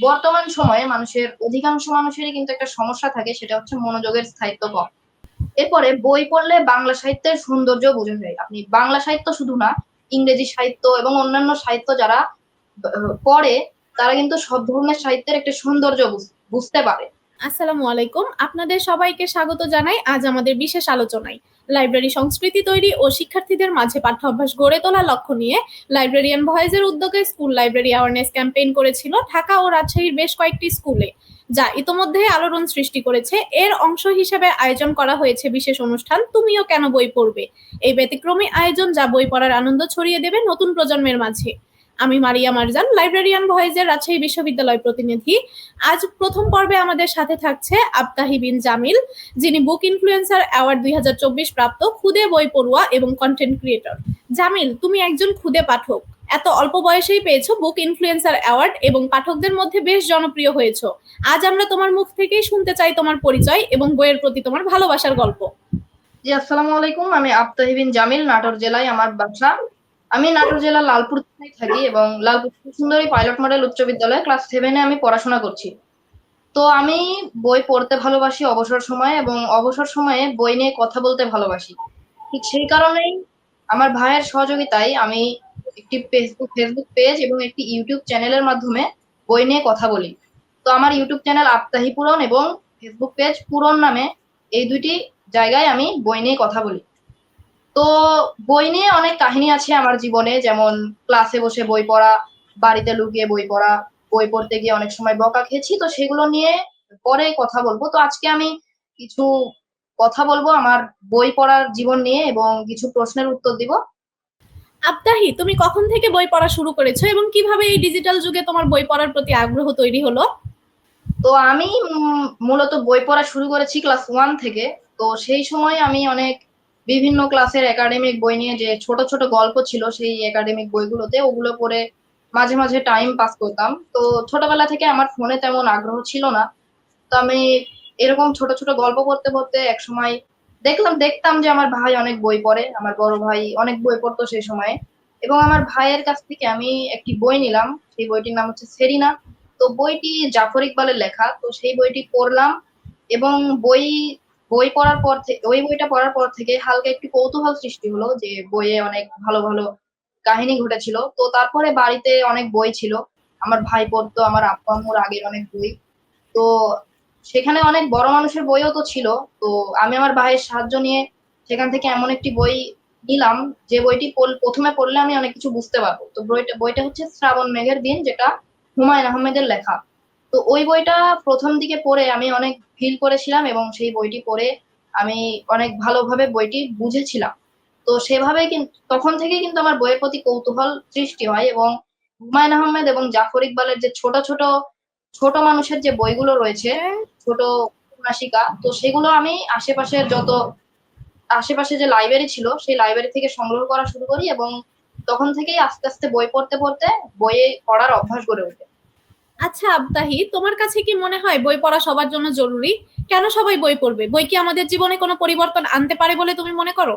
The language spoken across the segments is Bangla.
বর্তমান সময়ে মানুষের, অধিকাংশ মানুষেরই কিন্তু একটা সমস্যা থাকে, সেটা হচ্ছে মনোযোগের স্থায়িত্ব কম। এরপরে বই পড়লে বাংলা সাহিত্যের সৌন্দর্য বোঝা যায়। আপনি বাংলা সাহিত্য শুধু না, ইংরেজি সাহিত্য এবং অন্যান্য সাহিত্য যারা পড়ে, তারা কিন্তু সব ধরনের সাহিত্যের একটা সৌন্দর্য বুঝ- বুঝতে পারে। আসসালামু আলাইকুম। আপনাদের সবাইকে স্বাগত জানাই। আজ আমাদের বিশেষ আলোচনায়। লাইব্রেরি সংস্কৃতি তৈরি ও শিক্ষার্থীদের মাঝে পাঠ্যাভ্যাস গড়ে তোলার লক্ষ্য নিয়ে লাইব্রেরিয়ান ভয়েসের উদ্যোগে স্কুল লাইব্রেরি অ্যাওয়ারনেস ক্যাম্পেইন করেছিল ঢাকা ও রাজশাহীর বেশ কয়েকটি স্কুলে, যা ইতোমধ্যে আলোড়ন সৃষ্টি করেছে। এর অংশ হিসেবে আয়োজন করা হয়েছে বিশেষ অনুষ্ঠান, তুমিও কেন বই পড়বে? এই ব্যতিক্রমী আয়োজন যা বই পড়ার আনন্দ ছড়িয়ে দেবে নতুন প্রজন্মের মাঝে। আমি মারিয়া মারজান, লাইব্রেরিয়ান ভয়েজের রাজশাহী বিশ্ববিদ্যালয় প্রতিনিধি। আজ প্রথম পর্বে আমাদের সাথে থাকছে আবতাহি বিন জামিল, যিনি বুক ইনফ্লুয়েন্সার অ্যাওয়ার্ড দুই হাজার চব্বিশ প্রাপ্ত খুদে বই পড়ুয়া এবং কন্টেন্ট ক্রিয়েটর জামিল, তুমি একজন খুদে পাঠক। এত অল্প বয়সেই পেয়েছ বুক ইনফ্লুয়েন্সার অ্যাওয়ার্ড এবং পাঠকদের মধ্যে বেশ জনপ্রিয় হয়েছো। আজ আমরা তোমার মুখ থেকেই শুনতে চাই তোমার পরিচয় এবং বইয়ের প্রতি তোমার ভালোবাসার গল্প। জি, আসসালামু আলাইকুম। আমি আফতাহিবিন জামিল, নাটোর জেলায় আমার বাসা। আমি নাটোর জেলা লালপুর থানায় থাকি এবং লালপুর সুন্দরী পাইলট মডেল উচ্চ বিদ্যালয়ে ক্লাস সেভেনে আমি পড়াশোনা করছি। তো আমি বই পড়তে ভালোবাসি অবসর সময়ে এবং অবসর সময়ে বই নিয়ে কথা বলতে ভালোবাসি। ঠিক সেই কারণেই আমার ভাইয়ের সহযোগিতায় আমি একটি ফেসবুক ফেসবুক পেজ এবং একটি ইউটিউব চ্যানেলের মাধ্যমে বই নিয়ে কথা বলি। তো আমার ইউটিউব চ্যানেল আফতাহি পুরন এবং ফেসবুক পেজ পুরন নামে এই দুইটি জায়গায় আমি বই নিয়ে কথা বলি। তো বই নিয়ে অনেক কাহিনী আছে আমার জীবনে যেমন ক্লাসে বসে বই পড়া বাড়িতে লুকিয়ে বই পড়া বই পড়তে গিয়ে অনেক সময় বকা খেয়েছি তো সেগুলো নিয়ে পরে কথা বলব। তো আজকে আমি কিছু কথা বলব আমার বই পড়ার জীবন নিয়ে এবং কিছু প্রশ্নের উত্তর দিব। আবতাহি তুমি কখন থেকে বই পড়া শুরু করেছ এবং কীভাবে এই ডিজিটাল যুগে তোমার বই পড়ার প্রতি আগ্রহ তৈরি হলো? তো আমি মূলত বই পড়া শুরু করেছি ক্লাস ওয়ান থেকে তো সেই সময় আমি অনেক বিভিন্ন ক্লাসের একাডেমিক বই নিয়ে যে ছোট ছোট গল্প ছিল সেই একাডেমিক বইগুলোতে, ওগুলো পড়ে মাঝে মাঝে টাইম পাস করতাম। তো ছোটবেলা থেকে আমার ফোনে তেমন আগ্রহ ছিল না। তো আমি এরকম ছোট ছোট গল্প করতে পড়তে এক সময় দেখলাম, দেখতাম যে আমার ভাই অনেক বই পড়ে, আমার বড় ভাই অনেক বই পড়তো সেই সময়ে। এবং আমার ভাইয়ের কাছ থেকে আমি একটি বই নিলাম, সেই বইটির নাম হচ্ছে সেরিনা। তো বইটি জাফর ইকবালের লেখা, তো সেই বইটি পড়লাম এবং বই বই পড়ার পর থেকে ওই বইটা পড়ার পর থেকে হালকা একটু কৌতূহল সৃষ্টি হলো যে বইয়ে অনেক ভালো ভালো কাহিনী ঘটেছিল। তো তারপরে বাড়িতে অনেক বই ছিল। আমার ভাই পড়তো, আমার আব্বা আম্মুর আগের অনেক বই। তো সেখানে অনেক বড় মানুষের বইও তো ছিল। তো আমি আমার ভাইয়ের সাহায্য নিয়ে সেখান থেকে এমন একটি বই নিলাম। যে বইটি প্রথমে পড়লে আমি অনেক কিছু বুঝতে পারব। তো বইটা বইটা হচ্ছে শ্রাবণ মেঘের দিন, যেটা হুমায়ুন আহমেদের লেখা। তো ওই বইটা প্রথম দিকে পড়ে আমি অনেক ফিল করেছিলাম এবং সেই বইটি পড়ে আমি অনেক ভালোভাবে বইটি বুঝেছিলাম। তো সেভাবে কিন্তু তখন থেকে কিন্তু আমার বইয়ের প্রতি কৌতূহল সৃষ্টি হয় এবং হুমায়ুন আহমেদ এবং জাফর ইকবালের যে ছোট ছোট ছোট মানুষের যে বইগুলো রয়েছে, ছোট উপন্যাসিকা, তো সেগুলো আমি আশেপাশের যত, আশেপাশে যে লাইব্রেরি ছিল সেই লাইব্রেরি থেকে সংগ্রহ করা শুরু করি এবং তখন থেকেই আস্তে আস্তে বই পড়তে পড়তে বইয়ে পড়ার অভ্যাস গড়ে ওঠে আচ্ছা আবতাহি তোমার কাছে কি মনে হয় বই পড়া সবার জন্য জরুরি? কেন সবাই বই পড়বে? বই কি আমাদের জীবনে কোনো পরিবর্তন আনতে পারে বলে তুমি মনে করো?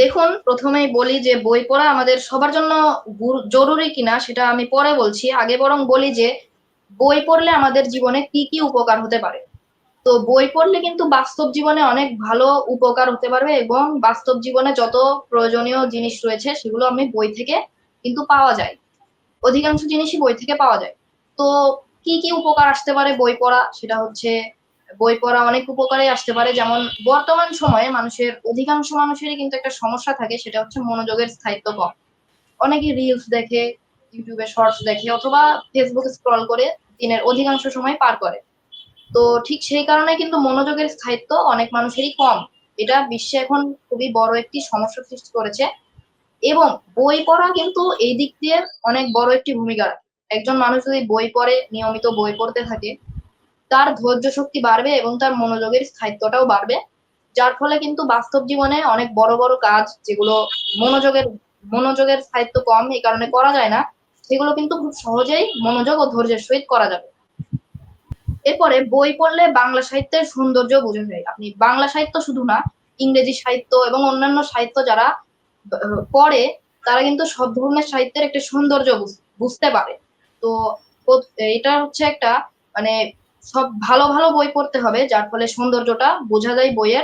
দেখুন, প্রথমেই বলি যে বই পড়া আমাদের সবার জন্য জরুরি কিনা সেটা আমি পরে বলছি। আগে বরং বলি যে বই পড়লে আমাদের জীবনে কি কি উপকার হতে পারে? তো বই পড়লে কিন্তু বাস্তব জীবনে অনেক ভালো উপকার হতে পারবে এবং বাস্তব জীবনে যত প্রয়োজনীয় জিনিস রয়েছে সেগুলো আমি বই থেকে কিন্তু পাওয়া যায়। অধিকাংশ জিনিসই বই থেকে পাওয়া যায়। তো কি কি উপকার আসতে পারে বই পড়া? সেটা হচ্ছে বই পড়া অনেক উপকারে আসতে পারে। যেমন বর্তমান সময়ে মানুষের, অধিকাংশ মানুষেরই কিন্তু একটা সমস্যা থাকে, সেটা হচ্ছে মনোযোগের স্থায়িত্ব কম। অনেকে রিলস দেখে ইউটিউবে শর্টস দেখে, অথবা ফেসবুকে স্ক্রল করে দিনের অধিকাংশ সময় পার করে। তো ঠিক সেই কারণে কিন্তু মনোযোগের স্থায়িত্ব অনেক মানুষেরই কম। এটা বিশ্বে এখন খুবই বড় একটি সমস্যা সৃষ্টি করেছে। এবং বই পড়া কিন্তু এই দিক দিয়ে অনেক বড় একটি ভূমিকা একজন মানুষ যদি বই পড়ে, নিয়মিত বই পড়তে থাকে, তার ধৈর্য শক্তি বাড়বে এবং তার মনোযোগের স্থায়িত্বটাও বাড়বে, যার ফলে কিন্তু বাস্তব জীবনে অনেক বড় বড় কাজ যেগুলো মনোযোগের মনোযোগের স্থায়িত্ব কম, এই কারণে করা যায় না, সেগুলো কিন্তু খুব সহজেই মনোযোগ ও ধৈর্যের সহিত করা যাবে। এরপরে বই পড়লে বাংলা সাহিত্যের সৌন্দর্য বোঝা যায়। আপনি বাংলা সাহিত্য শুধু না, ইংরেজি সাহিত্য এবং অন্যান্য সাহিত্য যারা পড়ে, তারা কিন্তু সব ধরনের সাহিত্যের একটা সৌন্দর্য বুঝ- বুঝতে পারে। তো এটা হচ্ছে একটা মানে সব ভালো ভালো বই পড়তে হবে, যার ফলে সৌন্দর্যটা বোঝা যায় বইয়ের,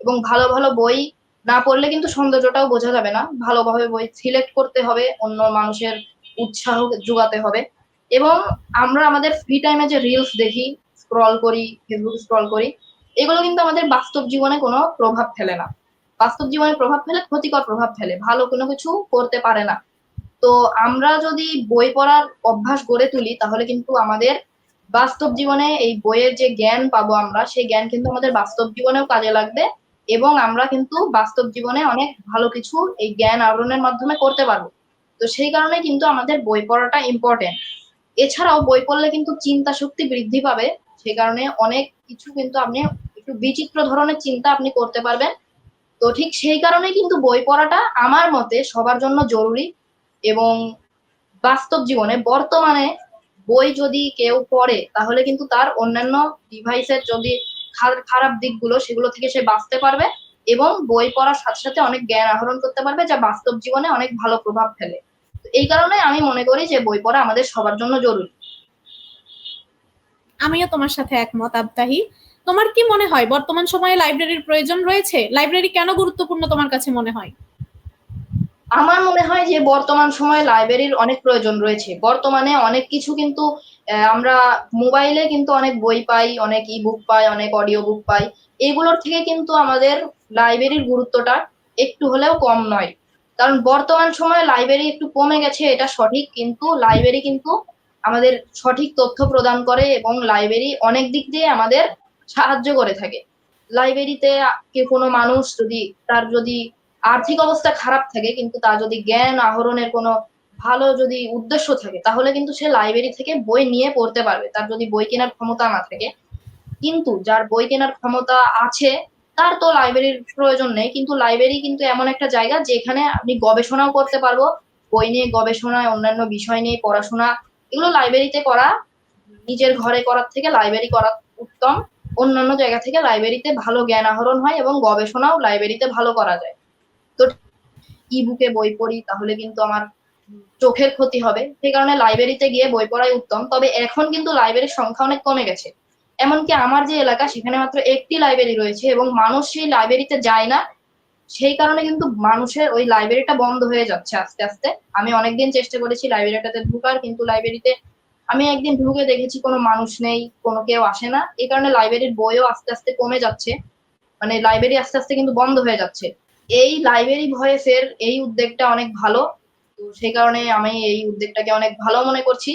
এবং ভালো ভালো বই না পড়লে কিন্তু সৌন্দর্যটাও বোঝা যাবে না। ভালোভাবে বই সিলেক্ট করতে হবে, অন্য মানুষের উৎসাহ যোগাতে হবে। এবং আমরা আমাদের ফ্রি টাইমে যে রিলস দেখি স্ক্রল করি ফেসবুক স্ক্রল করি, এগুলো কিন্তু আমাদের বাস্তব জীবনে কোনো প্রভাব ফেলে না। বাস্তব জীবনে প্রভাব ফেলে, ক্ষতিকর প্রভাব ফেলে। ভালো কোনো কিছু করতে পারে না। তো আমরা যদি বই পড়ার অভ্যাস গড়ে তুলি, তাহলে কিন্তু আমাদের বাস্তব জীবনে এই বইয়ের যে জ্ঞান পাবো আমরা, সেই জ্ঞান কিন্তু আমাদের বাস্তব জীবনেও কাজে লাগবে এবং আমরা কিন্তু বাস্তব জীবনে অনেক ভালো কিছু এই জ্ঞান আহরণের মাধ্যমে করতে পারব। তো সেই কারণে কিন্তু আমাদের বই পড়াটা ইম্পর্টেন্ট এছাড়াও বই পড়লে কিন্তু চিন্তা শক্তি বৃদ্ধি পাবে। সেই কারণে অনেক কিছু কিন্তু আপনি একটু বিচিত্র ধরনের চিন্তা আপনি করতে পারবেন। তো ঠিক সেই কারণে কিন্তু বই পড়াটা আমার মতে সবার জন্য জরুরি এবং বাস্তব জীবনে বর্তমানে বই যদি কেউ পড়ে, তাহলে কিন্তু তার অন্যান্য ডিভাইসের যদি খারাপ দিকগুলো সেগুলো থেকে সে বাঁচতে পারবে এবং বই পড়ার সাথে সাথে অনেক জ্ঞান আহরণ করতে পারবে যা বাস্তব জীবনে অনেক ভালো প্রভাব ফেলে। এই কারণে আমি মনে করি যে বই পড়া আমাদের সবার জন্য জরুরি। আমিও তোমার সাথে একমত আবতাহি তোমার কি মনে হয়, বর্তমান সময়ে লাইব্রেরির প্রয়োজন রয়েছে? লাইব্রেরি কেন গুরুত্বপূর্ণ তোমার কাছে মনে হয়? আমার মনে হয় যে বর্তমান সময়ে লাইব্রেরির অনেক প্রয়োজন রয়েছে। বর্তমানে অনেক কিছু কিন্তু আমরা মোবাইলে কিন্তু অনেক বই পাই, অনেক ই বুক পাই, অনেক অডিও বুক পাই। এগুলোর থেকে কিন্তু আমাদের লাইব্রেরির গুরুত্বটা একটু হলেও কম নয়। কারণ বর্তমান সময়ে লাইব্রেরি একটু কমে গেছে, এটা সঠিক। কিন্তু লাইব্রেরি কিন্তু আমাদের সঠিক তথ্য প্রদান করে এবং লাইব্রেরি অনেক দিক দিয়ে আমাদের সাহায্য করে থাকে। লাইব্রেরিতে কে কোনো মানুষ যদি তার যদি আর্থিক অবস্থা খারাপ থাকে কিন্তু তার যদি জ্ঞান আহরণের কোনো ভালো যদি উদ্দেশ্য থাকে, তাহলে কিন্তু সে লাইব্রেরি থেকে বই নিয়ে পড়তে পারবে। তার যদি বই কেনার ক্ষমতা না থাকে। কিন্তু যার বই কেনার ক্ষমতা আছে, তার তো লাইব্রেরির প্রয়োজন নেই। কিন্তু লাইব্রেরি কিন্তু এমন একটা জায়গা যেখানে আপনি গবেষণাও করতে পারব। বই নিয়ে গবেষণায়, অন্যান্য বিষয় নিয়ে পড়াশোনা এগুলো লাইব্রেরিতে করা, নিজের ঘরে করার থেকে লাইব্রেরি করা উত্তম। অন্যান্য জায়গা থেকে লাইব্রেরিতে ভালো জ্ঞান আহরণ হয় এবং গবেষণাও লাইব্রেরিতে ভালো করা যায়। তো ই বুকে বই পড়ি, তাহলে কিন্তু আমার চোখের ক্ষতি হবে। সেই কারণে লাইব্রেরিতে গিয়ে বই পড়াই উত্তম। তবে এখন কিন্তু লাইব্রেরির সংখ্যা অনেক কমে গেছে। এমনকি আমার যে এলাকা, সেখানে মাত্র একটি লাইব্রেরি রয়েছে এবং মানুষ সেই লাইব্রেরিতে যায় না। সেই কারণে কিন্তু মানুষের ওই লাইব্রেরিটা বন্ধ হয়ে যাচ্ছে আস্তে আস্তে। আমি অনেকদিন চেষ্টা করেছি লাইব্রেরিটাতে ঢুকার, কিন্তু লাইব্রেরিতে আমি একদিন ঢুকে দেখেছি কোনো মানুষ নেই, কোনো কেউ আসে না। এই কারণে লাইব্রেরির বইও আস্তে আস্তে কমে যাচ্ছে। মানে লাইব্রেরি আস্তে আস্তে কিন্তু বন্ধ হয়ে যাচ্ছে। এই লাইব্রেরি ভয়েসের এই উদ্যোগটা অনেক ভালো। তো সেই কারণে আমি এই উদ্যোগটাকে অনেক ভালো মনে করছি।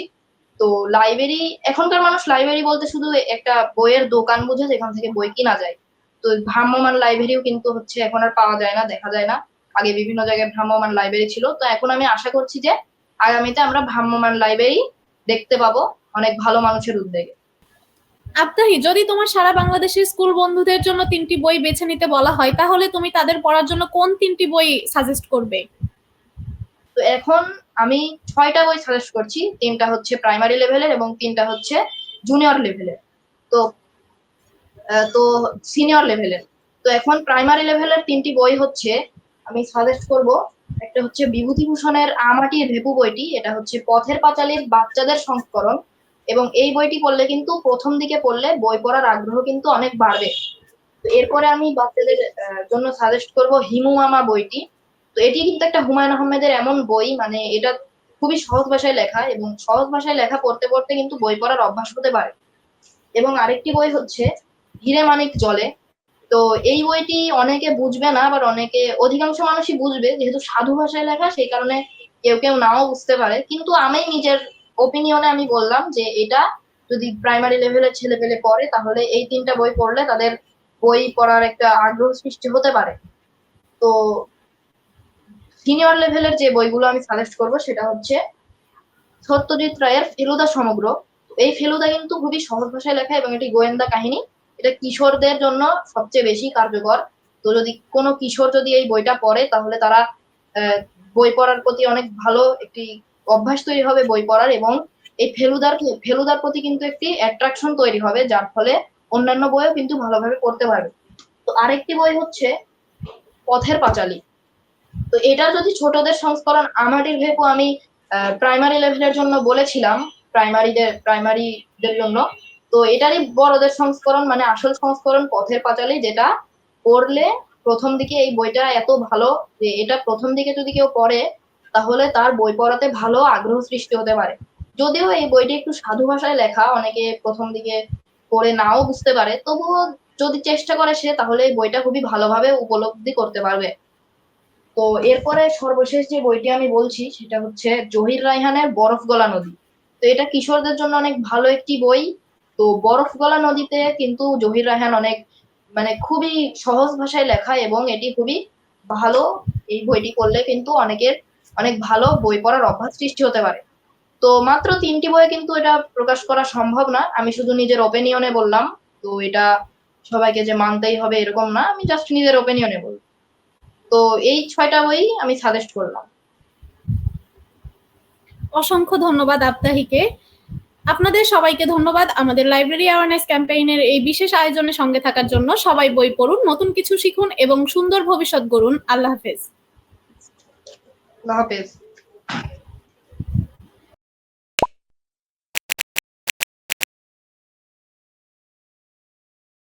তো লাইব্রেরি এখনকার মানুষ লাইব্রেরি বলতে শুধু একটা বইয়ের দোকান বুঝে যেখান থেকে বই কিনা যায়। তো ভ্রাম্যমান লাইব্রেরিও কিন্তু হচ্ছে এখন আর পাওয়া যায় না দেখা যায় না। আগে বিভিন্ন জায়গায় ভ্রাম্যমান লাইব্রেরি ছিল। তো এখন আমি আশা করছি যে আগামীতে আমরা ভ্রাম্যমান লাইব্রেরি দেখতে পাবো অনেক ভালো মানুষের উদ্যোগে। আবতাহি যদি তোমার সারা বাংলাদেশের স্কুল বন্ধুদের জন্য তিনটি বই বেছে নিতে বলা হয় তাহলে তুমি তাদের পড়ার জন্য কোন তিনটি বই সাজেস্ট করবে? তো এখন আমি ছয়টা বই সাজেস্ট করছি। তিনটা হচ্ছে প্রাইমারি লেভেলের এবং তিনটা হচ্ছে জুনিয়র লেভেলের তো তো সিনিয়র লেভেলের তো এখন প্রাইমারি লেভেলের তিনটি বই হচ্ছে, আমি সাজেস্ট করব, একটা হচ্ছে বিভূতিভূষণের আমাটির ভেপু বইটি, এটা হচ্ছে পথের পাঁচালীর বাচ্চাদের সংস্করণ, এবং এই বইটি পড়লে কিন্তু প্রথম দিকে পড়লে বই পড়ার আগ্রহ কিন্তু অনেক বাড়বে। তো এরপরে আমি বাচ্চাদের জন্য সাজেস্ট করব হিমু মামা বইটি। তো এটি কিন্তু একটা হুমায়ুন আহমেদের এমন বই মানে এটা খুবই সহজ ভাষায় লেখা, এবং সহজ ভাষায় লেখা পড়তে পড়তে কিন্তু বই পড়ার অভ্যাস হতে পারে। এবং আরেকটি বই হচ্ছে হিরে মানিক জলে তো এই বইটি অনেকে বুঝবে না, আবার অনেকে, অধিকাংশ মানুষই বুঝবে, যেহেতু সাধু ভাষায় লেখা, সেই কারণে কেউ কেউ নাও বুঝতে পারে। কিন্তু আমি নিজের ওপিনিয়নে আমি বললাম যে এটা যদি প্রাইমারি লেভেলের ছেলে পেলে পড়ে, তাহলে এই তিনটা বই পড়লে তাদের বই পড়ার একটা আগ্রহ সৃষ্টি হতে পারে। তো সিনিয়র লেভেলের যে বইগুলো আমি সাজেস্ট করব, সেটা হচ্ছে সত্যজিৎ রায়ের ফেলুদা সমগ্র। এই ফেলুদা কিন্তু খুবই সহজ ভাষায় লেখা এবং এটি গোয়েন্দা কাহিনী। এটা কিশোরদের জন্য সবচেয়ে বেশি কার্যকর। তো যদি কোনো কিশোর যদি এই বইটা পড়ে, তাহলে তারা বই পড়ার প্রতি অনেক ভালো একটি অভ্যাস তৈরি হবে বই পড়ার এবং এই ফেলুদার ফেলুদার প্রতি কিন্তু একটি অ্যাট্রাকশন তৈরি হবে, যার ফলে অন্যান্য বইও কিন্তু ভালোভাবে পড়তে পারবে। তো আরেকটি বই হচ্ছে পথের পাঁচালী। তো এটা যদি ছোটদের সংস্করণ আমাটির ভেপু আমি প্রাইমারি লেভেলের জন্য বলেছিলাম প্রাইমারিদের প্রাইমারিদের জন্য তো এটারই বড়দের সংস্করণ মানে আসল সংস্করণ পথের পাঁচালী, যেটা পড়লে প্রথম দিকে এই বইটা এত ভালো যে এটা প্রথম দিকে যদি কেউ পড়ে, তাহলে তার বই পড়াতে ভালো আগ্রহ সৃষ্টি হতে পারে। যদিও এই বইটি একটু সাধু ভাষায় লেখা, অনেকে প্রথম দিকে পড়ে নাও বুঝতে পারে, তবুও যদি চেষ্টা করে সে, তাহলে এই বইটা খুবই ভালোভাবে উপলব্ধি করতে পারবে। তো এরপরে সর্বশেষ যে বইটি আমি বলছি, সেটা হচ্ছে জহির রায়হানের বরফ গলা নদী। তো এটা কিশোরদের জন্য অনেক ভালো একটি বই। তো বরফ গলা নদীতে কিন্তু জহির রায়হান অনেক মানে খুবই সহজ ভাষায় লেখা এবং এটি খুবই ভালো এই বইটি পড়লে কিন্তু অনেকের অনেক ভালো বই পড়ার অভ্যাস সৃষ্টি হতে পারে। তো মাত্র তিনটি বইয়ে কিন্তু এটা প্রকাশ করা সম্ভব না। আমি শুধু নিজের ওপিনিয়নে বললাম। তো এটা সবাইকে যে মানতেই হবে এরকম না, আমি জাস্ট নিজের ওপিনিয়নে বললাম তো এই ছয়টা বই আমি সাজেস্ট করলাম। অসংখ্য ধন্যবাদ আপ্তাহিকে। আপনাদের সবাইকে ধন্যবাদ আমাদের লাইব্রেরি অ্যাওয়ারনেস ক্যাম্পেইনের এই বিশেষ আয়োজনে সঙ্গে থাকার জন্য। সবাই বই পড়ুন, নতুন কিছু শিখুন এবং সুন্দর ভবিষ্যৎ গড়ুন। আল্লাহ হাফেজ। আল্লাহ হাফেজ।